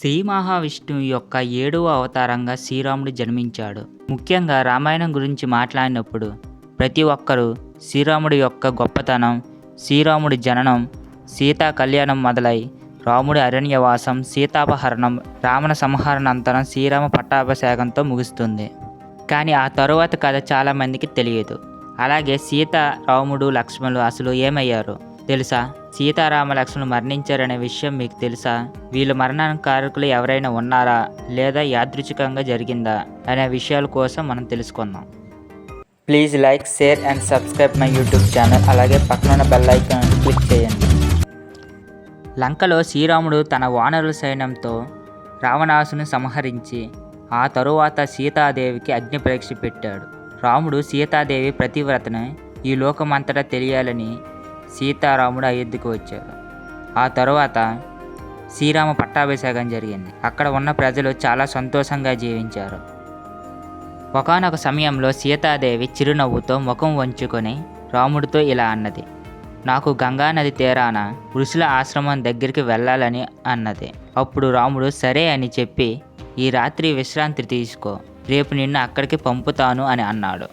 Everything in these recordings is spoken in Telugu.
శ్రీ మహావిష్ణువు యొక్క ఏడవ అవతారంగా శ్రీరాముడు జన్మించాడు. ముఖ్యంగా రామాయణం గురించి మాట్లాడినప్పుడు ప్రతి ఒక్కరూ శ్రీరాముడి యొక్క గొప్పతనం శ్రీరాముడి జననం సీతా కళ్యాణం మొదలై రాముడి అరణ్యవాసం సీతాపహరణం రావణ సంహరణంతరం శ్రీరామ పట్టాభిషేకంతో ముగుస్తుంది. కానీ ఆ తరువాత కథ చాలామందికి తెలియదు. అలాగే సీత రాముడు లక్ష్మణులు అసలు ఏమయ్యారు? తెలుసా? సీతారామ లక్ష్మణులు మరణించారనే విషయం మీకు తెలుసా? వీళ్ళ మరణానికి కారకులు ఎవరైనా ఉన్నారా? లేదా యాదృచ్ఛికంగా జరిగిందా? అనే విషయాల కోసం మనం తెలుసుకుందాం. Please like share and subscribe my YouTube channel. అలాగే పక్కన బెల్ ఐకాన్ క్లిక్ చేయండి. లంకలో శ్రీరాముడు తన వానరుల సైన్యంతో రావణాసును సంహరించి ఆ తరువాత సీతాదేవికి అగ్ని పరీక్ష పెట్టాడు. రాముడు సీతాదేవి ప్రతివ్రతను ఈ లోకమంతటా తెలియాలని సీతారాముడు అయోధ్యకు వచ్చాడు. ఆ తరువాత శ్రీరామ పట్టాభిషేకం జరిగింది. అక్కడ ఉన్న ప్రజలు చాలా సంతోషంగా జీవించారు. ఒకానొక సమయంలో సీతాదేవి చిరునవ్వుతో ముఖం వంచుకొని రాముడితో ఇలా అన్నది నాకు గంగానది తీరాన ఋషుల ఆశ్రమం దగ్గరికి వెళ్ళాలని అన్నది. అప్పుడు రాముడు సరే అని చెప్పి ఈ రాత్రి విశ్రాంతి తీసుకో రేపు నిన్ను అక్కడికి పంపుతాను అని అన్నాడు.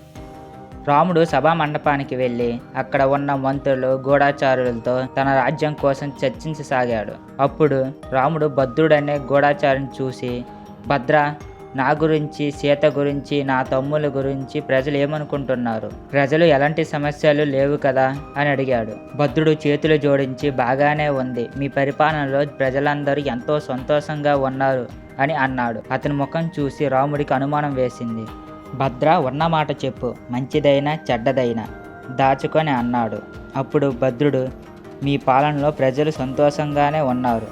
రాముడు సభా మండపానికి వెళ్ళి అక్కడ ఉన్న మంత్రులు గూఢాచారులతో తన రాజ్యం కోసం చర్చించసాగాడు. అప్పుడు రాముడు భద్రుడనే గూఢాచారుని చూసి భద్ర నా గురించి సీత గురించి నా తమ్ముల గురించి ప్రజలు ఏమనుకుంటున్నారు? ప్రజలు ఎలాంటి సమస్యలు లేవు కదా? అని అడిగాడు. భద్రుడు చేతులు జోడించి బాగానే ఉంది. మీ పరిపాలనలో ప్రజలందరూ ఎంతో సంతోషంగా ఉన్నారు అని అన్నాడు. అతని ముఖం చూసి రాముడికి అనుమానం వేసింది. భద్ర ఉన్న మాట చెప్పు మంచిదైనా చెడ్డదైనా దాచుకొని అన్నాడు. అప్పుడు భద్రుడు మీ పాలనలో ప్రజలు సంతోషంగానే ఉన్నారు.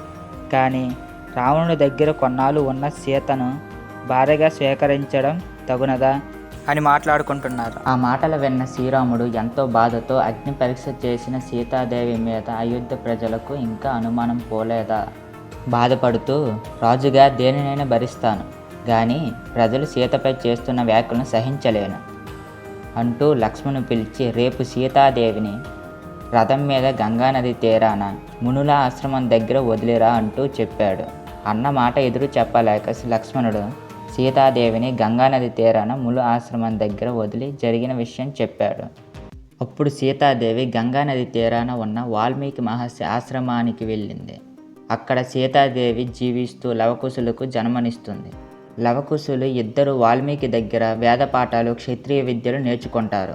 కానీ రావణుడి దగ్గర కొన్నాళ్ళు ఉన్న సీతను భార్యగా స్వీకరించడం తగునదా? అని మాట్లాడుకుంటున్నారు. ఆ మాటలు విన్న శ్రీరాముడు ఎంతో బాధతో అగ్ని పరీక్ష చేసిన సీతాదేవి మీద అయోధ్య ప్రజలకు ఇంకా అనుమానం పోలేదా? బాధపడుతూ రాజుగా దేనినైనా భరిస్తాను. కానీ ప్రజలు సీతపై చేస్తున్న వ్యాఖ్యలను సహించలేను అంటూ లక్ష్మణ్ పిలిచి రేపు సీతాదేవిని రథం మీద గంగానది తీరాన మునుల ఆశ్రమం దగ్గర వదిలిరా అంటూ చెప్పాడు. అన్న మాట ఎదురు చెప్పలేక లక్ష్మణుడు సీతాదేవిని గంగానది తీరాన ములు ఆశ్రమం దగ్గర వదిలి జరిగిన విషయం చెప్పాడు. అప్పుడు సీతాదేవి గంగానది తీరాన ఉన్న వాల్మీకి మహర్షి ఆశ్రమానికి వెళ్ళింది. అక్కడ సీతాదేవి జీవిస్తూ లవకుశులకు జన్మనిస్తుంది. లవకుశులు ఇద్దరు వాల్మీకి దగ్గర వేద పాఠాలు క్షత్రియ విద్యలు నేర్చుకుంటారు.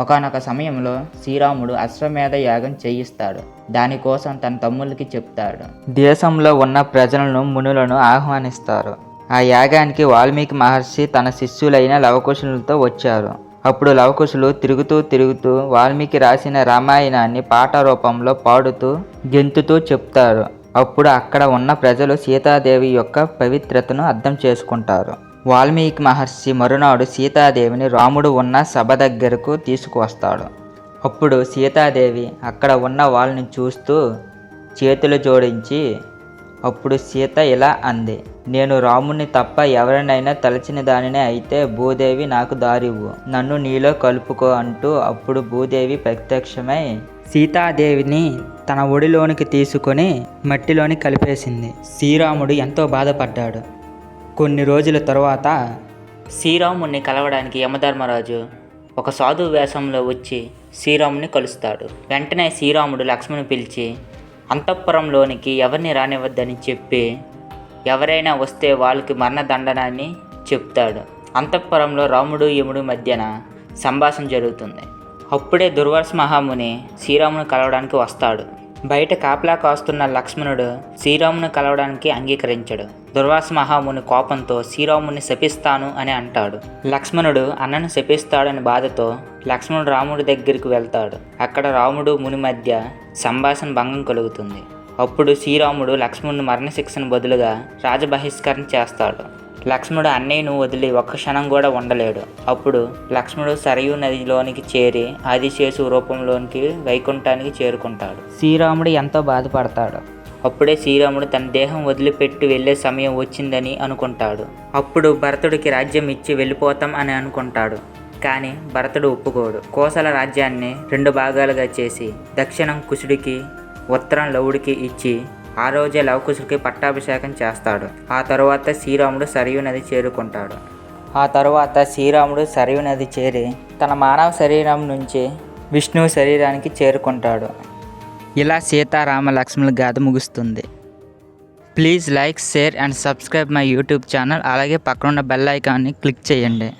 ఒకనొక సమయంలో శ్రీరాముడు అశ్వమేధ యాగం చేయిస్తాడు. దానికోసం తన తమ్ముళ్ళకి చెప్తాడు. దేశంలో ఉన్న ప్రజలను మునులను ఆహ్వానిస్తారు. ఆ యాగానికి వాల్మీకి మహర్షి తన శిష్యులైన లవకుశులతో వచ్చారు. అప్పుడు లవకుశులు తిరుగుతూ తిరుగుతూ వాల్మీకి రాసిన రామాయణాన్ని పాట రూపంలో పాడుతూ గెంతుతూ చెప్తారు. అప్పుడు అక్కడ ఉన్న ప్రజలు సీతాదేవి యొక్క పవిత్రతను అర్థం చేసుకుంటారు. వాల్మీకి మహర్షి మరునాడు సీతాదేవిని రాముడు ఉన్న సభ దగ్గరకు తీసుకువస్తాడు. అప్పుడు సీతాదేవి అక్కడ ఉన్న వాళ్ళని చూస్తూ చేతులు జోడించి అప్పుడు సీత ఇలా అంది నేను రాముని తప్ప ఎవరినైనా తలచిన దానినే అయితే భూదేవి నాకు దారివ్వు. నన్ను నీలో కలుపుకో అంటూ అప్పుడు భూదేవి ప్రత్యక్షమై సీతాదేవిని తన ఒడిలోనికి తీసుకొని మట్టిలోని కలిపేసింది. శ్రీరాముడు ఎంతో బాధపడ్డాడు. కొన్ని రోజుల తరువాత శ్రీరాముణ్ణి కలవడానికి యమధర్మరాజు ఒక సాధు వేషంలో వచ్చి శ్రీరాముని కలుస్తాడు. వెంటనే శ్రీరాముడు లక్ష్మణ్ పిలిచి అంతఃపురంలోనికి ఎవరిని రానివ్వద్దని చెప్పి ఎవరైనా వస్తే వాళ్ళకి మరణదండనాన్ని చెప్తాడు. అంతఃపురంలో రాముడు యముడు మధ్యన సంభాషణ జరుగుతుంది. అప్పుడే దుర్వాస మహాముని శ్రీరాముని కలవడానికి వస్తాడు. బయట కాపలా కాస్తున్న లక్ష్మణుడు శ్రీరాముని కలవడానికి అంగీకరించాడు. దుర్వాస మహాముని కోపంతో శ్రీరాముని శపిస్తాను అని అంటాడు. లక్ష్మణుడు అన్నను శపిస్తాడని బాధతో లక్ష్మణుడు రాముడి దగ్గరికి వెళ్తాడు. అక్కడ రాముడు ముని మధ్య సంభాషణ భంగం కలుగుతుంది. అప్పుడు శ్రీరాముడు లక్ష్మణుని మరణశిక్షను బదులుగా రాజబహిష్కరణ చేస్తాడు. లక్ష్మణుడు అన్నయ్యను వదిలి ఒక్క క్షణం కూడా ఉండలేడు అప్పుడు లక్ష్మణుడు సరయు నదిలోనికి చేరి ఆదిశేషు రూపంలోనికి వైకుంఠానికి చేరుకుంటాడు. శ్రీరాముడు ఎంతో బాధపడతాడు. అప్పుడే శ్రీరాముడు తన దేహం వదిలిపెట్టి వెళ్ళే సమయం వచ్చిందని అనుకుంటాడు. అప్పుడు భరతుడికి రాజ్యం ఇచ్చి వెళ్ళిపోతాం అని అనుకుంటాడు. కానీ భరతుడు ఒప్పుకోడు. కోసల రాజ్యాన్ని రెండు భాగాలుగా చేసి దక్షిణం కుశుడికి ఉత్తరం లవుడికి ఇచ్చి ఆ రోజే లవకుశుడికి పట్టాభిషేకం చేస్తాడు. ఆ తరువాత శ్రీరాముడు సరియు నది చేరుకుంటాడు. ఆ తరువాత శ్రీరాముడు సరియు నది చేరి తన మానవ శరీరం నుంచి విష్ణువు శరీరానికి చేరుకుంటాడు. ఇలా సీతారామ లక్ష్మణుల గాథ ముగుస్తుంది. Please like share and subscribe my YouTube channel. అలాగే పక్కనున్న బెల్ ఐకాన్ని క్లిక్ చేయండి.